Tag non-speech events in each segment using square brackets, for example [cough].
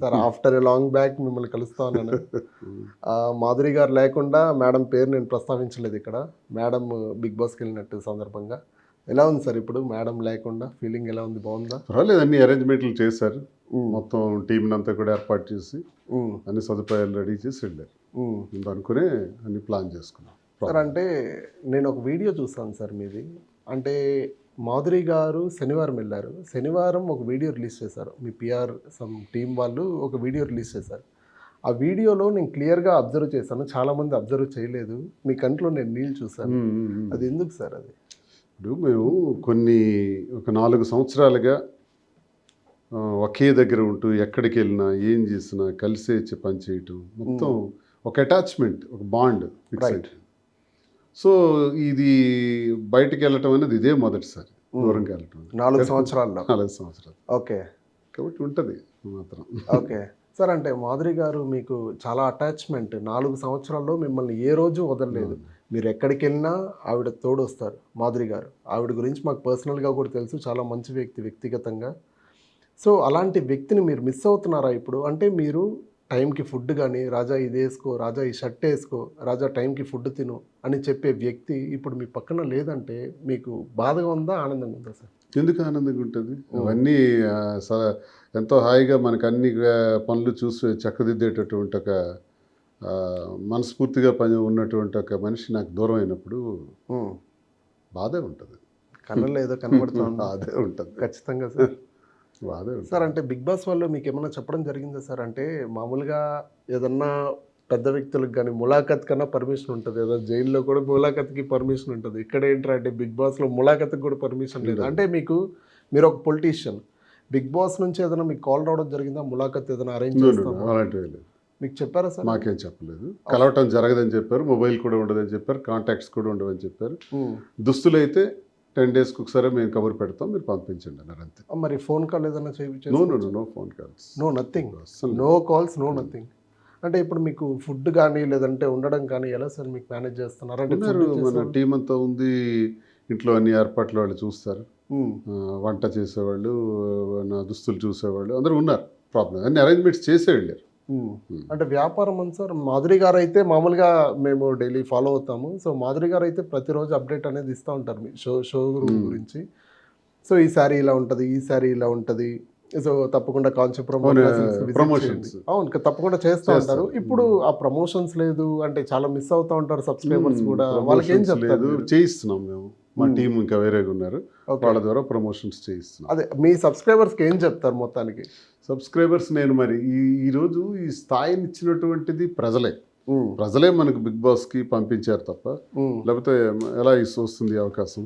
Sir after a long back మిమ్మల్ని కలుస్తా ఉన్నాను. ఆ, మాధురి గారు లేకుండా మేడం పేరు నేను ప్రస్తావించలేదు ఇక్కడ. మేడం బిగ్ బాస్కి వెళ్ళినట్టు సందర్భంగా. ఎలా ఉంది సార్ ఇప్పుడు? మేడం లేకుండా ఫీలింగ్ ఎలా ఉంది? బాగుందా? పర్వాలేదు అన్ని అరేంజ్మెంట్లు చేశారు. ఉమ్, మొత్తం టీంని అంతా కూడా ఏర్పాటు చేసి ఉమ్, అన్ని సదుపాయాలు రెడీ చేసి వెళ్ళారు. అనుకునే అన్ని ప్లాన్ చేసుకున్నాం. సార్ అంటే నేను ఒక వీడియో చూసాను సార్ మీది. అంటే మాధురి గారు శనివారం వెళ్ళారు. శనివారం ఒక వీడియో రిలీజ్ చేశారు. మీ పిఆర్ సమ్ టీం వాళ్ళు ఒక వీడియో రిలీజ్ చేశారు. ఆ వీడియోలో నేను క్లియర్గా అబ్జర్వ్ చేశాను. చాలామంది అబ్జర్వ్ చేయలేదు. మీ కంట్లో నేను నీళ్ళు చూశాను. అది ఎందుకు సార్ అది? ఇప్పుడు మేము కొన్ని ఒక నాలుగు సంవత్సరాలుగా ఒకే దగ్గర ఉంటూ ఎక్కడికి వెళ్ళినా ఏం చేసినా కలిసే పని చేయటం. మొత్తం ఒక అటాచ్మెంట్ ఒక బాండ్ Right. సో ఇది బయటికి వెళ్ళటం అనేది ఇదే మొదటిసారి దూరంగా వెళ్ళటం. నాలుగు సంవత్సరాల్లో. నాలుగు సంవత్సరాలు. ఓకే. కాబట్టి ఉంటుంది మాత్రం. ఓకే. సార్ అంటే మాధురి గారు మీకు చాలా అటాచ్మెంట్. నాలుగు సంవత్సరాల్లో మిమ్మల్ని ఏ రోజు వదలలేదు. మీరు ఎక్కడికి వెళ్ళినా ఆవిడ తోడు వస్తారు మాధురి గారు. ఆవిడ గురించి మాకు పర్సనల్గా కూడా తెలుసు చాలా మంచి వ్యక్తి వ్యక్తిగతంగా. సో అలాంటి వ్యక్తిని మీరు మిస్ అవుతున్నారా ఇప్పుడు? అంటే మీరు టైంకి ఫుడ్ కానీ రాజా ఇది వేసుకో రాజా ఈ షర్ట్ వేసుకో రాజా టైంకి ఫుడ్ తిను అని చెప్పే వ్యక్తి ఇప్పుడు మీ పక్కన లేదంటే మీకు బాధగా ఉందా ఆనందంగా ఉందా సార్? ఎందుకు ఆనందంగా ఉంటుంది? అవన్నీ ఎంతో హాయిగా మనకు అన్ని పనులు చూసి చక్కదిద్దేటటువంటి ఒక మనస్ఫూర్తిగా పని ఉన్నటువంటి ఒక మనిషి నాకు దూరం అయినప్పుడు. బాధే ఉంటుంది. కళ్ళలో ఏదో కనబడుతుంది [laughs] బాధే ఉంటుంది. ఖచ్చితంగా సార్. ఉంటుంది సార్ అంటే బిగ్ బాస్ వాళ్ళు మీకు ఏమైనా చెప్పడం జరిగిందా సార్? అంటే మామూలుగా ఏదన్నా పెద్ద వ్యక్తులకు కానీ ములాఖత్ కన్నా పర్మిషన్ ఉంటుంది. ఏదో జైల్లో కూడా ములాఖత్కి పర్మిషన్ ఉంటుంది. ఇక్కడ ఏంటంటే అంటే బిగ్ బాస్లో ములాఖత్కి కూడా పర్మిషన్ లేదు. అంటే మీకు మీరు ఒక పొలిటీషియన్. బిగ్ బాస్ నుంచి ఏదైనా మీకు కాల్ రావడం జరిగిందా? ములాఖత్ ఏదైనా అరేంజ్ అలాంటివి లేదు. మీకు చెప్పారా సార్? మాకేం చెప్పలేదు. కలవటం జరగదని చెప్పారు. మొబైల్ కూడా ఉండదని చెప్పారు. కాంటాక్ట్స్ కూడా ఉండవని చెప్పారు. దుస్తులు అయితే టెన్ డేస్కి ఒకసారి మేము కబురు పెడతాం మీరు పంపించండి అన్నారు అంతే. మరి ఫోన్ కాల్ ఏదైనా no no no no phone calls. No nothing. No calls no nothing. అంటే ఇప్పుడు మీకు ఫుడ్ కానీ లేదంటే ఉండడం కానీ ఎలా సార్ మీకు మేనేజ్ చేస్తున్నారు? అంటే మన టీం అంతా ఉంది. ఇంట్లో అన్ని ఏర్పాట్లు వాళ్ళు చూస్తారు. వంట చేసేవాళ్ళు నా దుస్తులు చూసేవాళ్ళు అందరూ ఉన్నారు. ప్రాబ్లం అన్ని అరేంజ్మెంట్స్ చేసే వెళ్ళారు. అంటే వ్యాపారం అని సార్ మాధురి గారు అయితే మామూలుగా మేము డైలీ ఫాలో అవుతాము. సో మాధురి గారు అయితే ప్రతిరోజు అప్డేట్ అనేది ఇస్తూ ఉంటారు మీ షో షో గురించి. సో ఈ సారీ ఇలా ఉంటుంది ఈ సారీ ఇలా ఉంటుంది. సో తప్పకుండా కాన్సెప్ట్ promotions. అవును తప్పకుండా చేస్తూ ఉంటారు. ఇప్పుడు ఆ ప్రమోషన్స్ లేదు అంటే చాలా మిస్ అవుతూ ఉంటారు సబ్స్క్రైబర్స్ కూడా. వాళ్ళకి ఏం Promotions చెప్తారు లేదు మీరు? చేయిస్తున్నాం మేము. మా టీం ఇంకా వేరేగా ఉన్నారు. వాళ్ళ ద్వారా ప్రమోషన్స్ చేయిస్తున్నాం అదే మీ సబ్స్క్రైబర్స్కి ఏం చెప్తారు మొత్తానికి సబ్స్క్రైబర్స్ నేను మరి ఈ ఈరోజు ఈ స్థాయిని ఇచ్చినటువంటిది ప్రజలే ఉమ్. ప్రజలే మనకు బిగ్ బాస్కి పంపించారు తప్ప ఉమ్. లేకపోతే ఎలా ఇస్ వస్తుంది అవకాశం.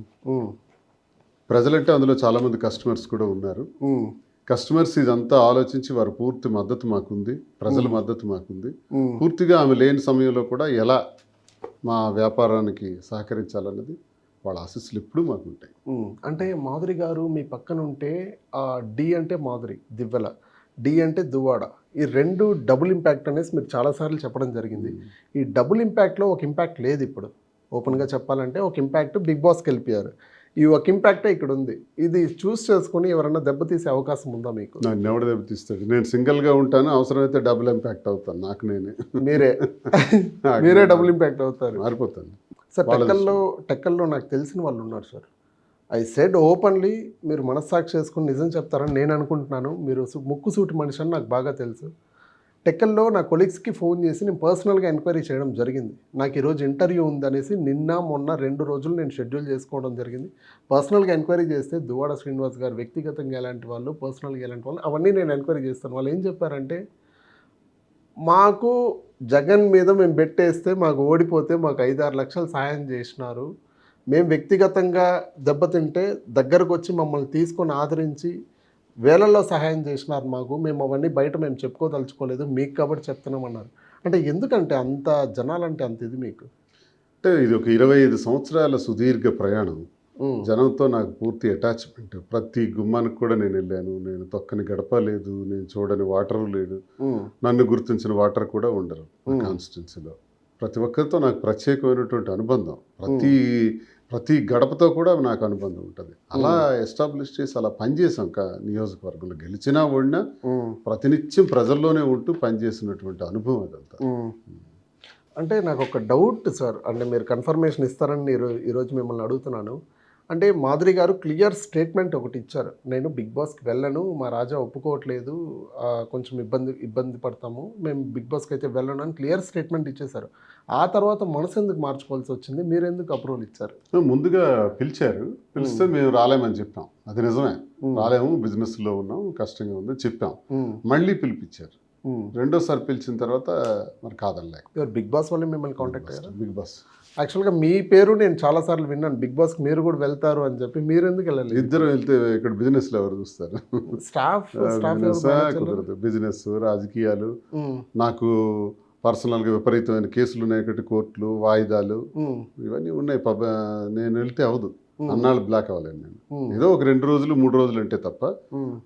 ప్రజలంటే అందులో చాలామంది కస్టమర్స్ కూడా ఉన్నారు. కస్టమర్స్ ఇదంతా ఆలోచించి వారి పూర్తి మద్దతు మాకుంది ప్రజల మద్దతు మాకుంది. పూర్తిగా ఆమె లేని సమయంలో కూడా ఎలా మా వ్యాపారానికి సహకరించాలన్నది వాళ్ళ ఆశీస్సులు ఎప్పుడూ మాకు ఉంటాయి అంటే మాధురి గారు మీ పక్కన ఉంటే ఆ డి అంటే మాధురి దివ్వెల. డి అంటే దువ్వాడ. ఈ రెండు డబుల్ ఇంపాక్ట్ అనేసి మీరు చాలాసార్లు చెప్పడం జరిగింది. ఈ డబుల్ ఇంపాక్ట్లో ఒక ఇంపాక్ట్ లేదు ఇప్పుడు. ఓపెన్గా చెప్పాలంటే ఒక ఇంపాక్ట్ బిగ్ బాస్కి వెళ్ళిపోయారు ఈ ఒక ఇంపాక్టే ఇక్కడ ఉంది. ఇది చూస్ చేసుకొని ఎవరన్నా దెబ్బతీసే అవకాశం ఉందా మీకు? నన్ను ఎవడ దెబ్బతీస్తాడు నేను సింగిల్గా ఉంటాను అవసరమైతే డబుల్ ఇంపాక్ట్ అవుతాను. నాకు నేనే. మీరే. [laughs] మీరే డబుల్ ఇంపాక్ట్ అవుతారు. మారిపోతాను. సార్ టెక్కల్లో టెక్కల్లో నాకు తెలిసిన వాళ్ళు ఉన్నారు సార్. ఐ సెడ్ ఓపెన్లీ మీరు మనస్సాక్షి చేసుకుని నిజం చెప్తారని నేను అనుకుంటున్నాను. మీరు ముక్కు సూటి మనిషి అని నాకు బాగా తెలుసు. టెక్కల్లో నా కొలీగ్స్కి ఫోన్ చేసి నేను పర్సనల్గా ఎంక్వైరీ చేయడం జరిగింది. నాకు ఈరోజు ఇంటర్వ్యూ ఉందనేసి నిన్న మొన్న రెండు రోజులు నేను షెడ్యూల్ చేసుకోవడం జరిగింది. పర్సనల్గా ఎంక్వైరీ చేస్తే దువాడ శ్రీనివాస్ గారు వ్యక్తిగతంగా ఎలాంటి వాళ్ళు పర్సనల్గా ఎలాంటి వాళ్ళు అవన్నీ నేను ఎంక్వైరీ చేస్తాను. వాళ్ళు ఏం చెప్పారంటే మాకు జగన్ మీద మేము పెట్టేస్తే మాకు ఓడిపోతే మాకు ఐదారు లక్షలు సాయం చేసినారు. మేము వ్యక్తిగతంగా దెబ్బతింటే దగ్గరకు వచ్చి మమ్మల్ని తీసుకొని ఆదరించి వేలల్లో సహాయం చేసినారు మాకు. మేము అవన్నీ బయట మేము చెప్పుకోదలుచుకోలేదు. మీకు కాబట్టి చెప్తున్నామన్నారు. అంటే ఎందుకంటే అంత జనాలంటే అంత ఇది మీకు? అంటే ఇది ఒక ఇరవై ఐదు సంవత్సరాల సుదీర్ఘ ప్రయాణం. జనంతో నాకు పూర్తి అటాచ్మెంట్. ప్రతి గుమ్మానికి కూడా నేను వెళ్ళాను. నేను తొక్కని గడప లేదు. నేను చూడని వాటర్ లేదు. నన్ను గుర్తించిన వాటర్ కూడా ఉండరు. కాన్స్టిట్యున్సీలో. ప్రతి ఒక్కరితో నాకు ప్రత్యేకమైనటువంటి అనుబంధం. ప్రతి ప్రతి గడపతో కూడా నాకు అనుబంధం ఉంటుంది. అలా ఎస్టాబ్లిష్ చేసి అలా పనిచేసాం క నియోజకవర్గంలో. గెలిచినా ఓడినా ప్రతినిత్యం ప్రజల్లోనే ఉంటూ పనిచేసినటువంటి అనుభవం అదంతా. అంటే నాకు ఒక డౌట్ సార్. అంటే మీరు కన్ఫర్మేషన్ ఇస్తారని ఈరో- ఈరోజు మిమ్మల్ని అడుగుతున్నాను. అంటే మాధురి గారు క్లియర్ స్టేట్మెంట్ ఒకటి ఇచ్చారు. నేను బిగ్ బాస్కి వెళ్ళను మా రాజా ఒప్పుకోవట్లేదు కొంచెం ఇబ్బంది ఇబ్బంది పడతాము మేము బిగ్ బాస్కి అయితే వెళ్ళను అని క్లియర్ స్టేట్మెంట్ ఇచ్చేశారు. ఆ తర్వాత మనసు ఎందుకు మార్చుకోవాల్సి వచ్చింది? మీరు ఎందుకు అప్రూవల్ ఇచ్చారు? ముందుగా పిలిచారు. పిలిస్తే మేము. రాలేమని చెప్పాం. అది నిజమే. రాలేము బిజినెస్లో ఉన్నాం కష్టంగా ఉంది చెప్పాం. మళ్ళీ పిలిపించారు. రెండోసారి పిలిచిన తర్వాత మరి కాదనలేక. ఎవరు బిగ్ బాస్ వల్ల మిమ్మల్ని కాంటాక్ట్ అయ్యారు? Bigg Boss. యాక్చువల్గా మీ పేరు నేను చాలాసార్లు విన్నాను. బిగ్ బాస్కి మీరు కూడా వెళ్తారు అని చెప్పి మీరు ఎందుకు వెళ్ళలేదు? ఇద్దరు వెళ్తే ఇక్కడ బిజినెస్లో ఎవరు చూస్తారు? స్టాఫ్ కుదరదు. బిజినెస్ రాజకీయాలు. నాకు పర్సనల్గా విపరీతమైన కేసులు ఉన్నాయి కోర్టులు వాయిదాలు. ఇవన్నీ ఉన్నాయి. నేను వెళ్తే అవదు అన్నాళ్ళు బ్లాక్ అవ్వలేను నేను. ఏదో ఒక రెండు రోజులు మూడు రోజులు అంటే తప్ప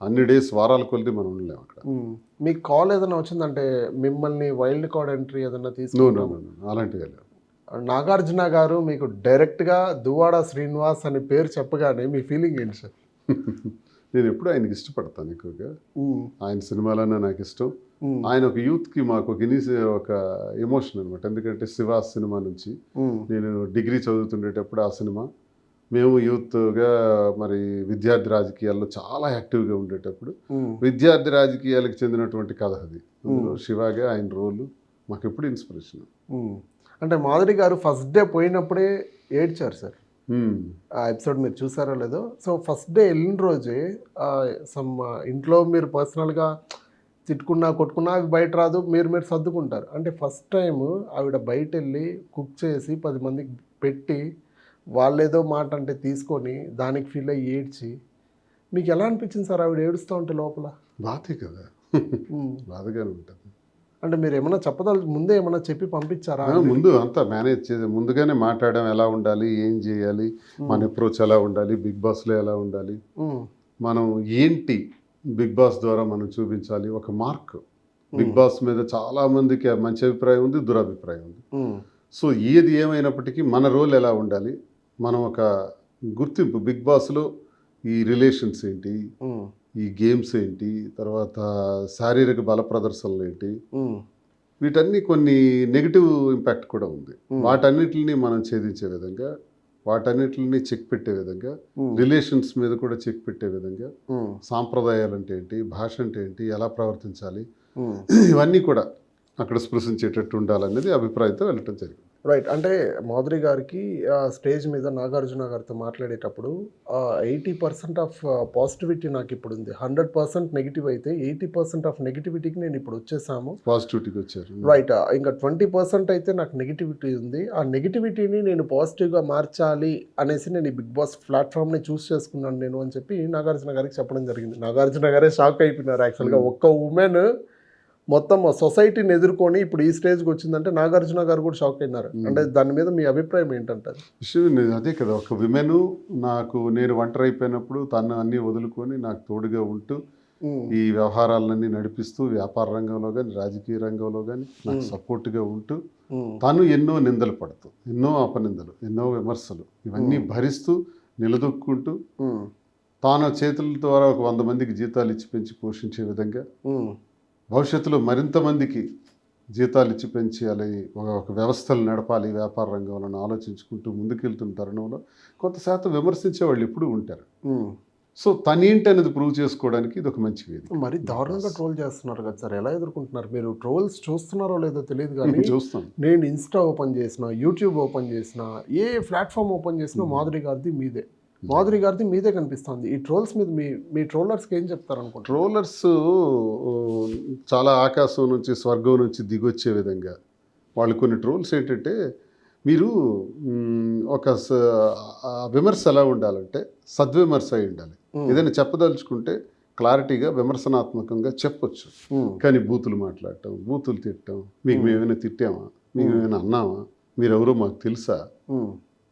అన్ని డేస్ వారాల కొలిది మనం ఉండలేము అక్కడ. మీకు కాల్ ఏదైనా వచ్చిందంటే మిమ్మల్ని వైల్డ్ కార్డ్ ఎంట్రీ ఏదైనా తీసుకున్నాం అలాంటివి లేవు. నాగార్జున గారు మీకు డైరెక్ట్గా దువాడ శ్రీనివాస్ అనే పేరు చెప్పగానే మీ ఫీలింగ్ ఏంటి సార్? [laughs] నేను ఎప్పుడు ఆయనకి ఇష్టపడతాను ఎక్కువగా. ఆయన సినిమాలన్నా నాకు ఇష్టం. ఆయన ఒక యూత్కి మాకు ఒక ఇనిసి ఒక ఎమోషన్ అనమాట ఎందుకంటే శివ సినిమా నుంచి నేను డిగ్రీ చదువుతుండేటప్పుడు ఆ సినిమా మేము యూత్గా మరి విద్యార్థి రాజకీయాల్లో చాలా యాక్టివ్గా ఉండేటప్పుడు విద్యార్థి రాజకీయాలకు చెందినటువంటి కథ అది. శివాగా ఆయన రోలు మాకు ఎప్పుడు ఇన్స్పిరేషన్ అంటే మాధురి గారు ఫస్ట్ డే పోయినప్పుడే ఏడ్చారు సార్. ఆ ఎపిసోడ్ మీరు చూసారో లేదో. సో ఫస్ట్ డే వెళ్ళిన రోజే సమ్ ఇంట్లో మీరు పర్సనల్గా తిట్టుకున్నా కొట్టుకున్నా అవి బయట రాదు మీరు మీరు సర్దుకుంటారు. అంటే ఫస్ట్ టైం ఆవిడ బయట వెళ్ళి కుక్ చేసి పది మందికి పెట్టి వాళ్ళేదో మాట అంటే తీసుకొని దానికి ఫీల్ అయ్యి ఏడ్చి మీకు ఎలా అనిపించింది సార్ ఆవిడ ఏడుస్తూ ఉంటే లోపల? బాధే కదా. బాధగానే ఉంటుంది. అంటే మీరు ఏమైనా చెప్పదల ముందే ఏమైనా చెప్పి పంపించారా ముందు అంతా మేనేజ్ చేసి ముందుగానే మాట్లాడడం ఎలా ఉండాలి ఏం చేయాలి మన అప్రోచ్ ఎలా ఉండాలి బిగ్ బాస్లో ఎలా ఉండాలి. మనం ఏంటి బిగ్ బాస్ ద్వారా మనం చూపించాలి? ఒక మార్క్ బిగ్ బాస్ మీద చాలా మందికి మంచి అభిప్రాయం ఉంది దురభిప్రాయం ఉంది. సో ఏది ఏమైనప్పటికీ మన రోల్ ఎలా ఉండాలి? మనం ఒక గుర్తింపు బిగ్ బాస్లో ఈ రిలేషన్స్ ఏంటి? ఈ గేమ్స్ ఏంటి? తర్వాత శారీరక బల ప్రదర్శనలు ఏంటి? వీటన్ని కొన్ని నెగిటివ్ ఇంపాక్ట్ కూడా ఉంది. వాటన్నిటిని మనం ఛేదించే విధంగా వాటన్నిటిని చెక్ పెట్టే విధంగా రిలేషన్స్ మీద కూడా చెక్ పెట్టే విధంగా సాంప్రదాయాలు అంటే ఏంటి? భాష అంటే ఏంటి? ఎలా ప్రవర్తించాలి. ఇవన్నీ కూడా అక్కడ స్పృశించేటట్టు ఉండాలనేది అభిప్రాయంతో వెళ్ళటం జరిగింది. రైట్ అంటే మాధురి గారికి ఆ, స్టేజ్ మీద నాగార్జున గారితో మాట్లాడేటప్పుడు ఎయిటీ పర్సెంట్ ఆఫ్ పాజిటివిటీ నాకు ఇప్పుడు ఉంది. హండ్రెడ్ పర్సెంట్ నెగిటివ్ అయితే ఎయిటీ పర్సెంట్ ఆఫ్ నెగిటివిటీకి నేను ఇప్పుడు వచ్చేసాము. పాజిటివిటీకి వచ్చారు. రైట్ ఇంకా ట్వంటీ పర్సెంట్ అయితే నాకు నెగిటివిటీ ఉంది. ఆ నెగిటివిటీని నేను పాజిటివ్గా మార్చాలి అనేసి నేను ఈ బిగ్ బాస్ ప్లాట్ఫామ్ని చూస్ చేసుకున్నాను నేను అని చెప్పి నాగార్జున గారికి చెప్పడం జరిగింది. నాగార్జున గారే షాక్ అయిపోయినారు యాక్చువల్గా. ఒక్క ఉమెన్ మొత్తం సొసైటీని ఎదుర్కొని ఇప్పుడు ఈ స్టేజ్కి వచ్చిందంటే నాగార్జున గారు కూడా షాక్ అయినారు. అంటే దాని మీద మీ అభిప్రాయం ఏంటంటారు? అదే కదా ఒక విమెన్ నాకు నేను ఒంటరి అయిపోయినప్పుడు తను అన్నీ వదులుకొని నాకు తోడుగా ఉంటూ ఈ వ్యవహారాలన్నీ నడిపిస్తూ వ్యాపార రంగంలో కానీ రాజకీయ రంగంలో కానీ నాకు సపోర్ట్గా ఉంటూ తను ఎన్నో నిందలు పడుతూ ఎన్నో అపనిందలు ఎన్నో విమర్శలు ఇవన్నీ భరిస్తూ నిలదొక్కుంటూ తాను చేతుల ద్వారా ఒక వంద మందికి జీతాలు ఇచ్చి పెంచి పోషించే విధంగా భవిష్యత్తులో మరింత మందికి జీతాలు ఇచ్చి పెంచాలి ఒక ఒక వ్యవస్థలు నడపాలి వ్యాపార రంగంలో ఆలోచించుకుంటూ ముందుకెళ్తున్న తరుణంలో కొంత శాతం విమర్శించే వాళ్ళు ఎప్పుడూ ఉంటారు. సో తనేంటి అనేది ప్రూవ్ చేసుకోవడానికి ఇది ఒక మంచి వేదిక. మరి దారుణంగా ట్రోల్ చేస్తున్నారు కదా సార్. ఎలా ఎదుర్కొంటున్నారు? మీరు ట్రోల్స్ చూస్తున్నారో లేదో తెలియదు కానీ [laughs] చూస్తాం నేను ఇన్స్టా ఓపెన్ చేసిన యూట్యూబ్ ఓపెన్ చేసిన ఏ ప్లాట్ఫామ్ ఓపెన్ చేసినా మాధురి గారిది మీదే. మాధురి గారిది మీదే కనిపిస్తుంది. ఈ ట్రోల్స్ మీద మీ మీ ట్రోలర్స్కి ఏం చెప్తారు అనుకుంటారు ట్రోలర్స్ చాలా ఆకాశం నుంచి స్వర్గం నుంచి దిగొచ్చే విధంగా వాళ్ళు కొన్ని ట్రోల్స్ ఏంటంటే మీరు ఒక విమర్శ ఎలా ఉండాలంటే సద్విమర్శ అయి ఉండాలి. ఏదైనా చెప్పదలుచుకుంటే క్లారిటీగా విమర్శనాత్మకంగా చెప్పొచ్చు. కానీ బూతులు మాట్లాడటం బూతులు తిట్టడం మీకు మేమైనా తిట్టామా మీకు ఏమైనా అన్నామా మీరెవరో మాకు తెలుసా?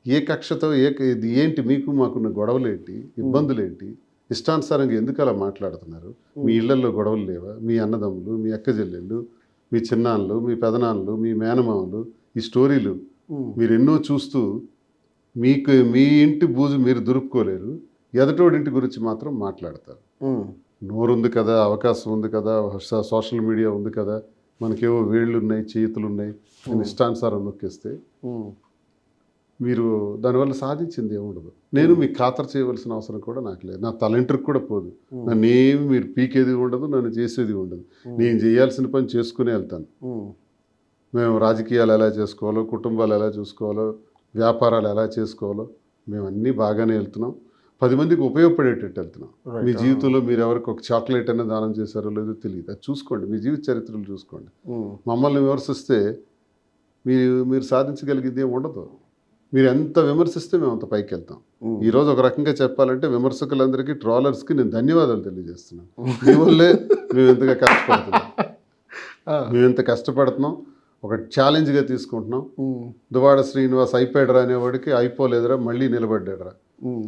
ఏ కక్షతో ఏ ఇది ఏంటి మీకు మాకున్న గొడవలు ఏంటి ఇబ్బందులు ఏంటి ఇష్టానుసారంగా ఎందుకు అలా మాట్లాడుతున్నారు? మీ ఇళ్ళలో గొడవలు లేవా? మీ అన్నదమ్ములు మీ అక్క చెల్లెళ్ళు మీ చిన్నాన్నలు మీ పెదనాన్నలు మీ మేనమామలు ఈ స్టోరీలు మీరు ఎన్నో చూస్తూ మీకు మీ ఇంటి బూజు మీరు దురుపుకోలేరు. ఎదటోడి ఇంటి గురించి మాత్రం మాట్లాడతారు. నోరుంది కదా అవకాశం ఉంది కదా సోషల్ మీడియా ఉంది కదా మనకేవో వేళ్ళు ఉన్నాయి చేతులు ఉన్నాయి నేను ఇష్టానుసారం నొక్కిస్తే మీరు దానివల్ల సాధించింది ఏముండదు. నేను మీకు ఖాతరు చేయవలసిన అవసరం కూడా నాకు లేదు. నా తలంటరికి కూడా పోదు. నన్ను ఏమి మీరు పీకేది ఉండదు నన్ను చేసేది ఉండదు. నేను చేయాల్సిన పని చేసుకునే వెళ్తాను. మేము రాజకీయాలు ఎలా చేసుకోవాలో కుటుంబాలు ఎలా చూసుకోవాలో వ్యాపారాలు ఎలా చేసుకోవాలో మేము అన్నీ బాగానే వెళ్తున్నాం. పది మందికి ఉపయోగపడేటట్టు వెళ్తున్నాం. మీ జీవితంలో మీరు ఎవరికి ఒక చాక్లెట్ అయినా దానం చేశారో లేదో తెలియదు. అది చూసుకోండి. మీ జీవిత చరిత్రలు చూసుకోండి. మమ్మల్ని విమర్శిస్తే మీరు మీరు సాధించగలిగేది ఉండదు. మీరు ఎంత విమర్శిస్తే మేము అంత పైకి వెళ్తాం. ఈరోజు ఒక రకంగా చెప్పాలంటే విమర్శకులందరికీ ట్రాలర్స్కి నేను ధన్యవాదాలు తెలియజేస్తున్నాను. మీ వల్లే మేము ఎంతగా కష్టపడుతున్నాం. మేము ఎంత కష్టపడుతున్నాం. ఒక ఛాలెంజ్గా తీసుకుంటున్నాం. దువాడ శ్రీనివాస్ అయిపోయాడరా అనేవాడికి అయిపోలేదురా మళ్ళీ నిలబడ్డాడురా.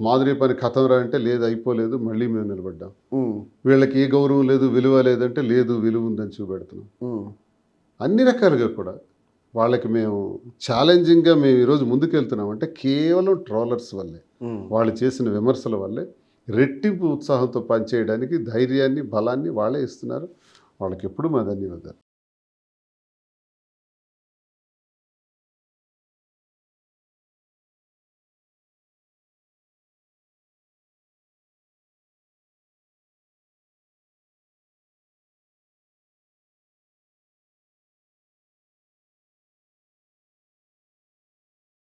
మాధురి పని కథంరా అంటే లేదు అయిపోలేదు మళ్ళీ మేము నిలబడ్డాం. వీళ్ళకి ఏ గౌరవం లేదు విలువ లేదంటే లేదు విలువ ఉందని చూపెడుతున్నాం. అన్ని రకాలుగా కూడా వాళ్ళకి మేము ఛాలెంజింగ్గా మేము ఈరోజు ముందుకెళ్తున్నాం. అంటే కేవలం ట్రోలర్స్ వల్లే. వాళ్ళు చేసిన విమర్శల వల్లే రెట్టింపు ఉత్సాహంతో పనిచేయడానికి ధైర్యాన్ని బలాన్ని వాళ్ళే ఇస్తున్నారు. వాళ్ళకి ఎప్పుడు మా ధన్యవాదాలు.